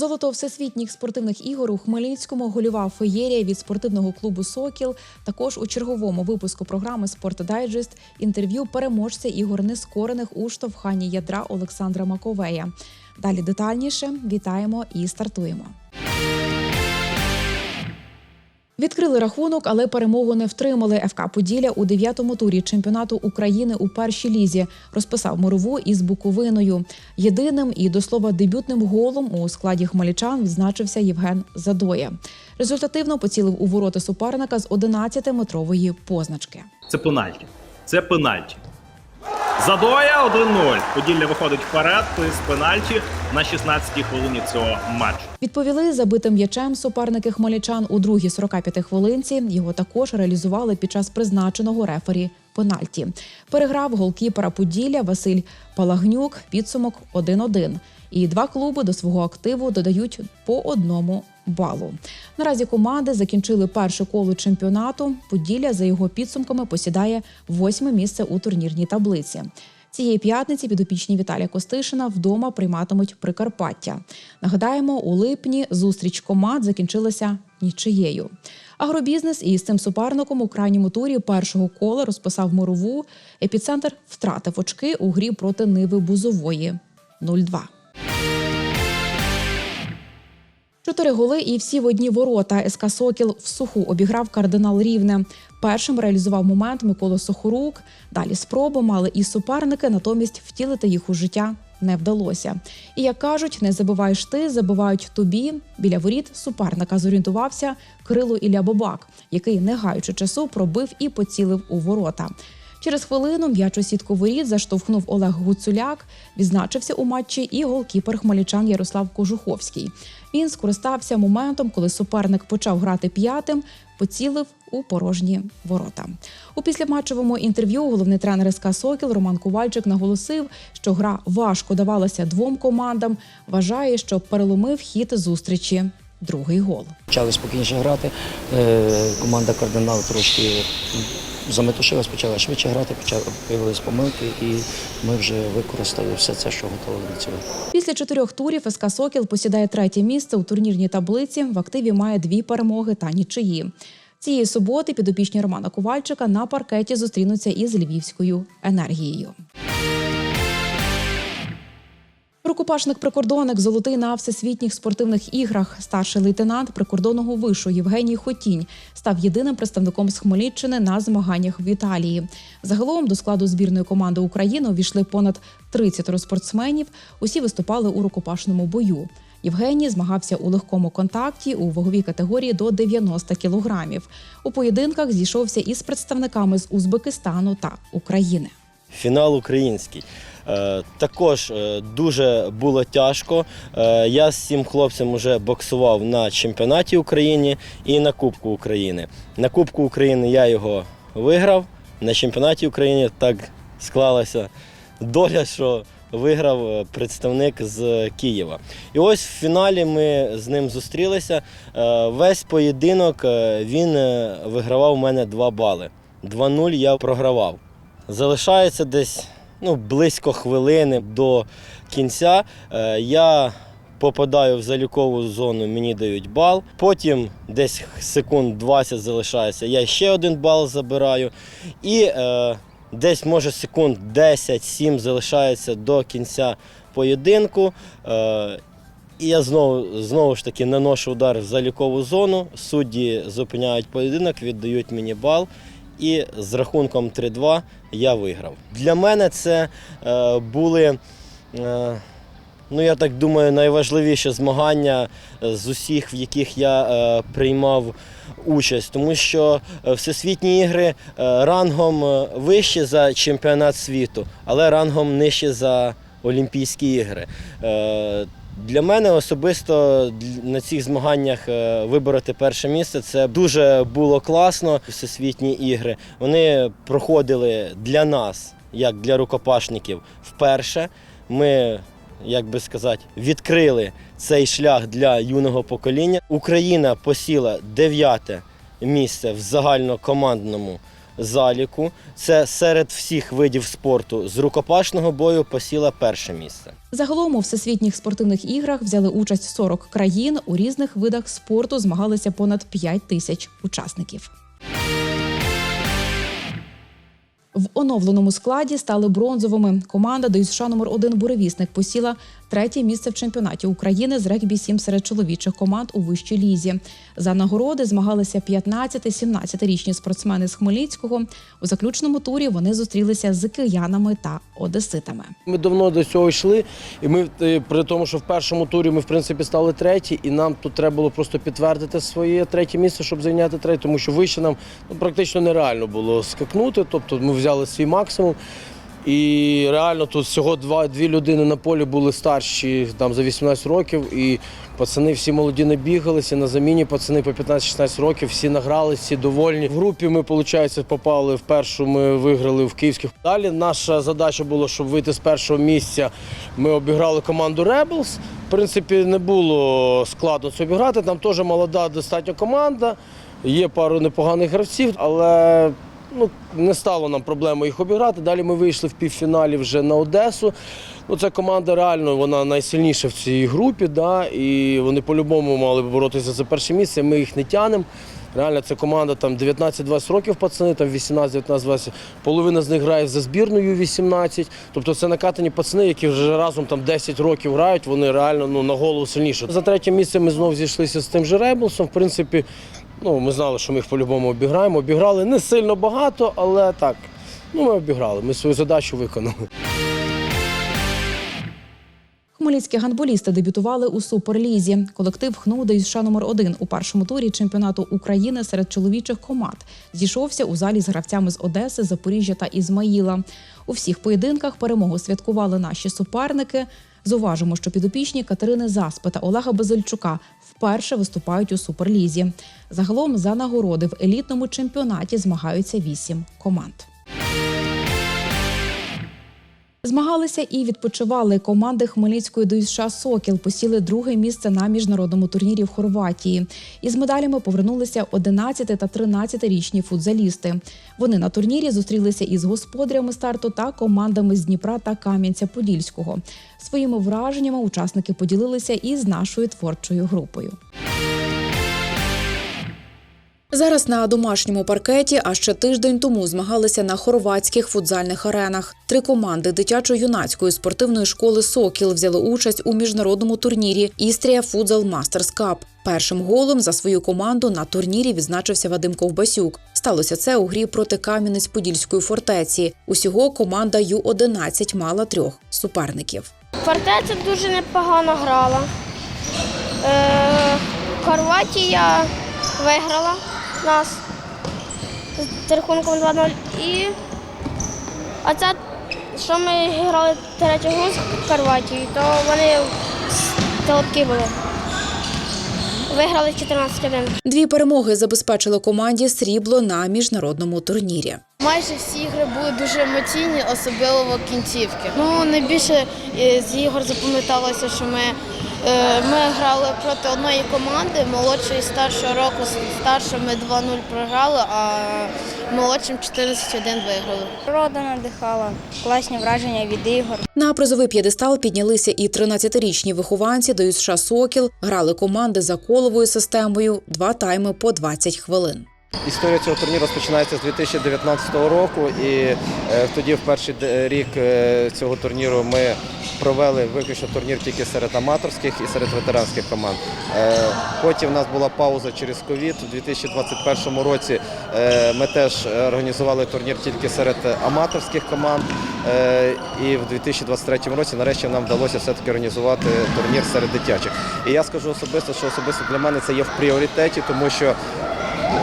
Золото всесвітніх спортивних ігор у Хмельницькому голював феєрія від спортивного клубу Сокіл. Також у черговому випуску програми Спорт Дайджест інтерв'ю переможця ігор нескорених у штовханні ядра Олександра Маковея. Далі детальніше вітаємо і стартуємо. Відкрили рахунок, але перемогу не втримали. ФК Поділля у дев'ятому турі чемпіонату України у першій лізі розписав мурову із Буковиною. Єдиним і до слова дебютним голом у складі хмельничан відзначився Євген Задоя. Результативно поцілив у ворота суперника з 11-метрової позначки. Це пенальті. Це пенальті. Задоя 1-0. Поділля виходить вперед з пенальті на 16-й хвилині цього матчу. Відповіли забитим м'ячем суперники хмельничан у другій 45 хвилинці. Його також реалізували під час призначеного рефері пенальті. Переграв голкіпера Поділля Василь Палагнюк. Підсумок 1-1. І два клуби до свого активу додають по одному балу. Наразі команди закінчили перше коло чемпіонату. Поділля за його підсумками посідає восьме місце у турнірній таблиці. Цієї п'ятниці підопічні Віталія Костишина вдома прийматимуть Прикарпаття. Нагадаємо, у липні зустріч команд закінчилася нічиєю. Агробізнес із цим суперником у крайньому турі першого кола розписав морову. Епіцентр втратив очки у грі проти Ниви Бузової 0-2. Чотири голи і всі в одні ворота. СК Сокіл в суху обіграв кардинал Рівне. Першим реалізував момент Микола Сохорук. Далі спроби мали і суперники, натомість втілити їх у життя не вдалося. І як кажуть, не забиваєш ти, забивають тобі. Біля воріт суперника зорієнтувався Кирило Ілля Бобак, який, не гаючи часу, пробив і поцілив у ворота. Через хвилину м'яч у сітку воріт заштовхнув Олег Гуцуляк. Відзначився у матчі і голкіпер хмельничан Ярослав Кожуховський. Він скористався моментом, коли суперник почав грати п'ятим, поцілив у порожні ворота. У післяматчевому інтерв'ю головний тренер СК Сокіл Роман Ковальчик наголосив, що гра важко давалася двом командам. Вважає, що переломив хід зустрічі. Другий гол. Почали спокійніше грати. Е, Команда кардинал трошки заметушилась, почала швидше грати, почали помилки, і ми вже використали все це, що готували до цього. Після чотирьох турів СК Сокіл посідає третє місце у турнірній таблиці. В активі має дві перемоги та нічиї. Цієї суботи підопічні Романа Ковальчика на паркеті зустрінуться із львівською енергією. Рукопашник-прикордонник золотий на всесвітніх спортивних іграх. Старший лейтенант прикордонного вишу Євгеній Хотінь став єдиним представником з Хмельниччини на змаганнях в Італії. Загалом до складу збірної команди України увійшли понад 30 спортсменів. Усі виступали у рукопашному бою. Євгеній змагався у легкому контакті у ваговій категорії до 90 кілограмів. У поєдинках зійшовся із представниками з Узбекистану та України. Фінал український. Е, також е, дуже було тяжко. Е, я з цим хлопцем вже боксував на чемпіонаті України і на Кубку України. На Кубку України я його виграв. На чемпіонаті України так склалася доля, що виграв представник з Києва. І ось в фіналі ми з ним зустрілися. Весь поєдинок він вигравав у мене 2 бали. 2-0 я програвав. Залишається десь ну, близько хвилини до кінця. Е, Я попадаю в залікову зону, мені дають бал. Потім десь секунд 20 залишається, я ще один бал забираю. І е, десь, може, секунд 10-7 залишається до кінця поєдинку. Е, і я знову, знову ж таки наношу удар в залікову зону. Судді зупиняють поєдинок, віддають мені бал. І з рахунком 3-2 я виграв. Для мене це е, були, е, ну я так думаю, найважливіші змагання з усіх, в яких я е, приймав участь, тому що е, всесвітні ігри е, рангом е, вище за чемпіонат світу, але рангом нижче за Олімпійські ігри. Е, для мене особисто на цих змаганнях е, вибороти перше місце це дуже було класно. Всесвітні ігри вони проходили для нас, як для рукопашників, вперше. Ми, як би сказати, відкрили цей шлях для юного покоління. Україна посіла дев'яте місце в загальнокомандному заліку. Це серед всіх видів спорту з рукопашного бою посіла перше місце. Загалом у всесвітніх спортивних іграх взяли участь 40 країн. У різних видах спорту змагалися понад 5 тисяч учасників. В оновленому складі стали бронзовими. Команда ДЮСШ номер 1 буревісник посіла третє місце в чемпіонаті України з регбі 7 серед чоловічих команд у вищій лізі. За нагороди змагалися 15-17-річні спортсмени з Хмельницького. У заключному турі вони зустрілися з киянами та одеситами. Ми давно до цього йшли, і ми е, при тому, що в першому турі ми в принципі стали треті, і нам тут треба було просто підтвердити своє третє місце, щоб зайняти третє, тому що вище нам ну, практично нереально було скакнути. Тобто ми взяли свій максимум. І реально тут всього два, дві людини на полі були старші там за 18 років, і пацани всі молоді не бігалися. На заміні пацани по 15-16 років, всі награлися, всі довольні. В групі ми, виходить, попали в першу, ми виграли в київських. Далі наша задача була, щоб вийти з першого місця. Ми обіграли команду Rebels. В принципі, не було складно це обіграти. Там теж молода достатньо команда. Є пару непоганих гравців, але ну, не стало нам проблемою їх обіграти. Далі ми вийшли в півфіналі вже на Одесу. Ну, ця команда реально вона найсильніша в цій групі, да, і вони по-любому мали б боротися за перше місце. Ми їх не тянемо. Реально, це команда там 19-20 років пацани, там 18-19-20. Половина з них грає за збірною 18. Тобто це накатані пацани, які вже разом там 10 років грають, вони реально ну, на голову сильніші. За третє місце ми знову зійшлися з тим же Рейблсом. В принципі, ну, ми знали, що ми їх по-любому обіграємо. Обіграли не сильно багато, але так. Ну, ми обіграли, ми свою задачу виконали. Хмельницькі гандболісти дебютували у суперлізі. Колектив ХНУ ДЮСШ номер 1 у першому турі чемпіонату України серед чоловічих команд зійшовся у залі з гравцями з Одеси, Запоріжжя та Ізмаїла. У всіх поєдинках перемогу святкували наші суперники. Зуважимо, що підопічні Катерини Заспи та Олега Базильчука вперше виступають у суперлізі. Загалом за нагороди в елітному чемпіонаті змагаються вісім команд. Змагалися і відпочивали команди Хмельницької ДЮСШ Сокіл. Посіли друге місце на міжнародному турнірі в Хорватії. Із медалями повернулися 11 та 13-річні футзалісти. Вони на турнірі зустрілися із господарями старту та командами з Дніпра та Кам'янця-Подільського. Своїми враженнями учасники поділилися із нашою творчою групою. Зараз на домашньому паркеті, а ще тиждень тому змагалися на хорватських футзальних аренах. Три команди дитячо-юнацької спортивної школи Сокіл взяли участь у міжнародному турнірі Істрія Футзал Мастерс Кап. Першим голом за свою команду на турнірі відзначився Вадим Ковбасюк. Сталося це у грі проти Кам'янець-Подільської фортеці. Усього команда Ю-11 мала трьох суперників. Фортеця дуже непогано грала. Е, Хорватія виграла нас з рахунком 2-0. І а це, що ми грали третю гру з Хорватією, то вони толпки були. Виграли 14-1. Дві перемоги забезпечили команді срібло на міжнародному турнірі. Майже всі ігри були дуже емоційні, особливо кінцівки. Ну, найбільше е, з ігор запам'яталося, що ми, ми грали проти одної команди, молодшої і старшого року. Старшим ми 2-0 програли, а молодшим 14-1 виграли. Природа надихала, класні враження від ігор. На призовий п'єдестал піднялися і 13-річні вихованці до США Сокіл. Грали команди за коловою системою, два тайми по 20 хвилин. Історія цього турніру розпочинається з 2019 року, і е, тоді, в перший рік е, цього турніру, ми провели виключно турнір тільки серед аматорських і серед ветеранських команд. Е, потім в нас була пауза через ковід. У 2021 році ми теж організували турнір тільки серед аматорських команд. І в 2023 році нарешті нам вдалося все-таки організувати турнір серед дитячих. І я скажу особисто, що особисто для мене це є в пріоритеті, тому що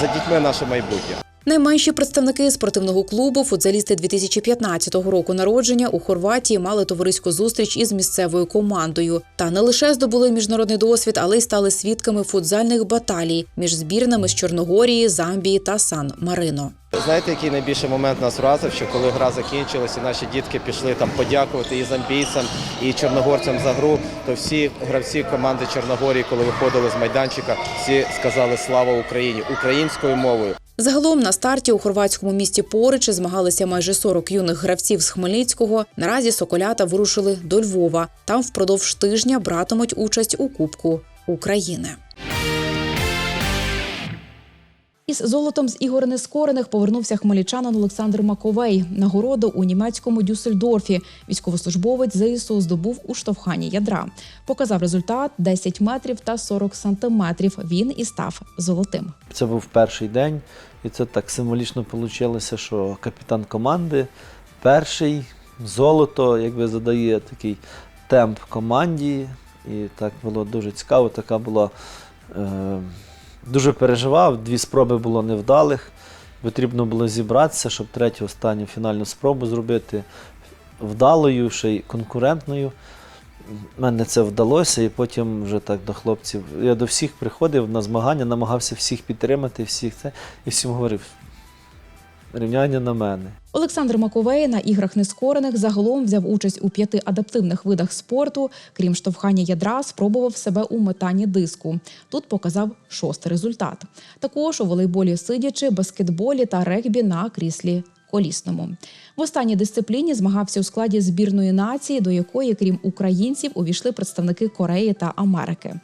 за дітьми наше майбутнє. Найменші представники спортивного клубу, футзалісти 2015 року народження у Хорватії мали товариську зустріч із місцевою командою. Та не лише здобули міжнародний досвід, але й стали свідками футзальних баталій між збірнами з Чорногорії, Замбії та Сан Марино. Знаєте, який найбільший момент нас вразив, що коли гра закінчилась і наші дітки пішли там подякувати і замбійцям, і чорногорцям за гру, то всі гравці команди Чорногорії, коли виходили з майданчика, всі сказали Слава Україні українською мовою. Загалом на старті у хорватському місті Поричі змагалися майже 40 юних гравців з Хмельницького. Наразі соколята вирушили до Львова. Там впродовж тижня братимуть участь у Кубку України. Із золотом з ігор нескорених повернувся хмельничанин Олександр Маковей. Нагороду у німецькому Дюссельдорфі. Військовослужбовець ЗСУ здобув у штовханні ядра. Показав результат 10 метрів та 40 сантиметрів. Він і став золотим. Це був перший день, і це так символічно вийшло, що капітан команди перший золото якби задає такий темп команді. І так було дуже цікаво. Така була е, дуже переживав. Дві спроби було невдалих. Потрібно було зібратися, щоб третю останню фінальну спробу зробити вдалою, ще й конкурентною. мене це вдалося, і потім вже так до хлопців. Я до всіх приходив на змагання, намагався всіх підтримати, всіх це, і всім говорив: рівняння на мене. Олександр Маковей на іграх нескорених загалом взяв участь у п'яти адаптивних видах спорту. Крім штовхання ядра, спробував себе у метанні диску. Тут показав шостий результат. Також у волейболі сидячи, баскетболі та регбі на кріслі колісному. В останній дисципліні змагався у складі збірної нації, до якої, крім українців, увійшли представники Кореї та Америки.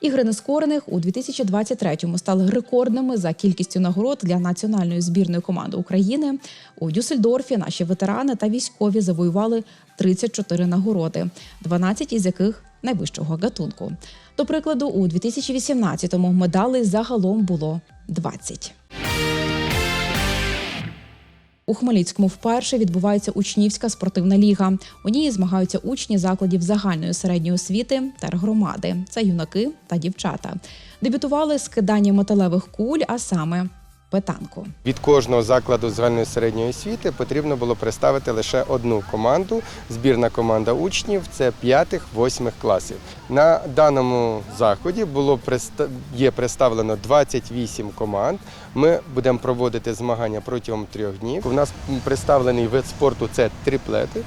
Ігри нескорених у 2023-му стали рекордними за кількістю нагород для національної збірної команди України. У Дюссельдорфі наші ветерани та військові завоювали 34 нагороди, 12 із яких найвищого гатунку. До прикладу, у 2018-му медалей загалом було 20. У Хмельницькому вперше відбувається учнівська спортивна ліга. У ній змагаються учні закладів загальної середньої освіти та громади. Це юнаки та дівчата. Дебютували з кидання металевих куль, а саме петанку. Від кожного закладу загальної середньої освіти потрібно було представити лише одну команду. Збірна команда учнів це 5-8 класів. На даному заході було є представлено 28 команд. Ми будемо проводити змагання протягом трьох днів. У нас представлений вид спорту це триплети.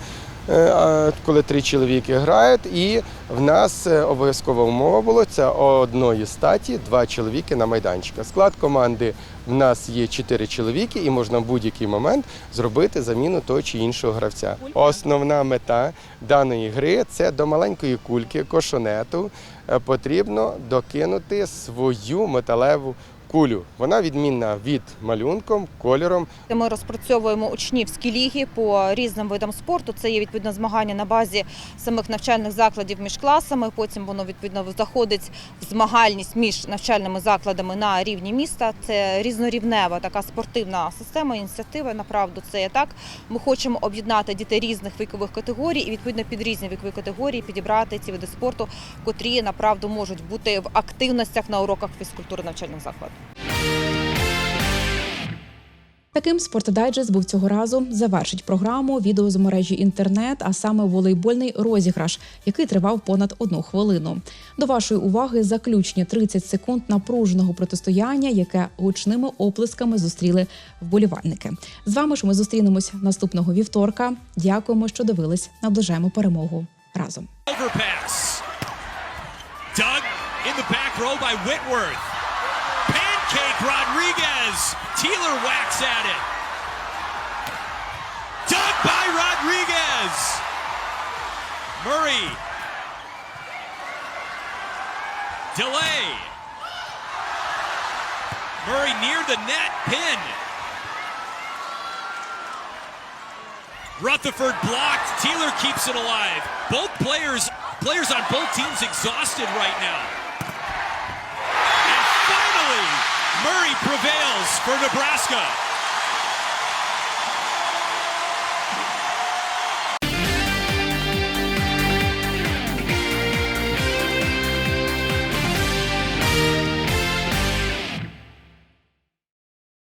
Е, Коли три чоловіки грають, і в нас е, обов'язкова умова була це одної статі два чоловіки на майданчика. Склад команди в нас є чотири чоловіки, і можна в будь-який момент зробити заміну того чи іншого гравця. Основна мета даної гри це до маленької кульки, кошонету е, потрібно докинути свою металеву кулю. Вона відмінна від малюнком, кольором. Ми розпрацьовуємо учнівські ліги по різним видам спорту. Це є відповідно змагання на базі самих навчальних закладів між класами. Потім воно відповідно заходить в змагальність між навчальними закладами на рівні міста. Це різнорівнева така спортивна система, ініціатива. Направду це є так. Ми хочемо об'єднати дітей різних вікових категорій і відповідно під різні вікові категорії підібрати ці види спорту, котрі направду можуть бути в активностях на уроках фізкультури навчальних закладів. Таким спортдайджест був цього разу. Завершить програму відео з мережі інтернет, а саме волейбольний розіграш, який тривав понад одну хвилину. До вашої уваги заключні 30 секунд напруженого протистояння, яке гучними оплесками зустріли вболівальники. З вами ж ми зустрінемось наступного вівторка. Дякуємо, що дивились. Наближаємо перемогу разом. Overpass. Dug in the back row by Whitworth. Pancake Rodriguez. Teeler whacks at it. Dug by Rodriguez. Murray. Delay. Murray near the net. Pin. Rutherford blocked. Teeler keeps it alive. Both players, players on both teams exhausted right now. Murray prevails for Nebraska.